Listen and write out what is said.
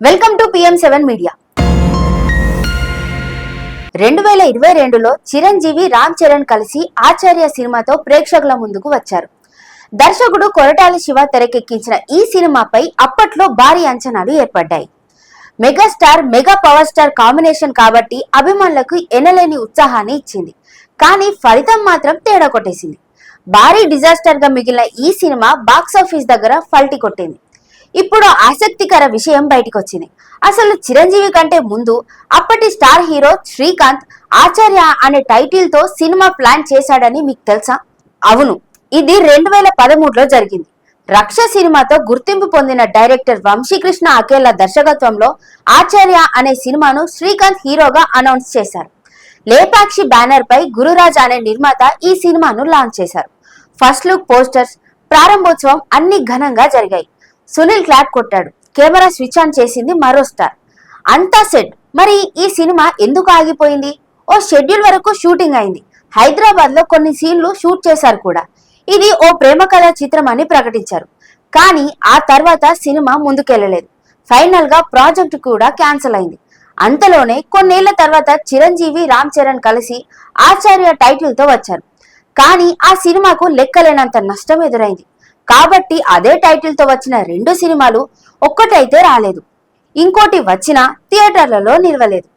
Welcome to PM seven media రెండు వేల ఇరవై రెండులో చిరంజీవి రామ్ చరణ్ కలిసి ఆచార్య సినిమాతో ప్రేక్షకుల ముందుకు వచ్చారు. దర్శకుడు కొరటాల శివ తెరకెక్కించిన ఈ సినిమాపై అప్పట్లో భారీ అంచనాలు ఏర్పడ్డాయి. Megastar mega power star combination కాబట్టి అభిమానులకు ఎనలేని ఉత్సాహాన్ని ఇచ్చింది. కానీ ఫలితం మాత్రం తేడా కొట్టేసింది. భారీ డిజాస్టర్గా మిగిలిన ఈ సినిమా బాక్సాఫీస్ దగ్గర ఫల్టి కొట్టింది. ఇప్పుడు ఆసక్తికర విషయం బయటకు వచ్చింది అసలు చిరంజీవి కంటే ముందు అప్పటి స్టార్ హీరో శ్రీకాంత్ ఆచార్య అనే టైటిల్తో సినిమా ప్లాన్ చేశాడని మీకు తెలుసా? అవును ఇది రెండు వేల పదమూడులో జరిగింది. రక్ష సినిమాతో గుర్తింపు పొందిన డైరెక్టర్ వంశీకృష్ణ అకేలా దర్శకత్వంలో ఆచార్య అనే సినిమాను శ్రీకాంత్ హీరోగా అనౌన్స్ చేశారు. లేపాక్షి బ్యానర్ పై గురురాజ్ అనే నిర్మాత ఈ సినిమాను లాంచ్ చేశారు. ఫస్ట్ లుక్ పోస్టర్స్ ప్రారంభోత్సవం అన్ని ఘనంగా జరిగాయి. సునీల్ క్లాప్ కొట్టాడు. కెమెరా స్విచ్ ఆన్ చేసింది మరో స్టార్. అంతా సెట్. మరి ఈ సినిమా ఎందుకు ఆగిపోయింది? ఓ షెడ్యూల్ వరకు షూటింగ్ అయింది. హైదరాబాద్లో కొన్ని సీన్లు షూట్ చేశారు కూడా. ఇది ఓ ప్రేమ కళా చిత్రం అని ప్రకటించారు. కానీ ఆ తర్వాత సినిమా ముందుకెళ్ళలేదు ఫైనల్గా ప్రాజెక్ట్ కూడా క్యాన్సిల్ అయింది. అంతలోనే కొన్నేళ్ళ తర్వాత చిరంజీవి రామ్ చరణ్ కలిసి ఆచార్య టైటిల్తో వచ్చారు. కానీ ఆ సినిమాకు లెక్కలేనంత నష్టం ఎదురైంది. కాబట్టి అదే టైటిల్తో వచ్చిన రెండు సినిమాలు ఒక్కటైతే రాలేదు. ఇంకోటి వచ్చినా థియేటర్లలో నిలవలేదు.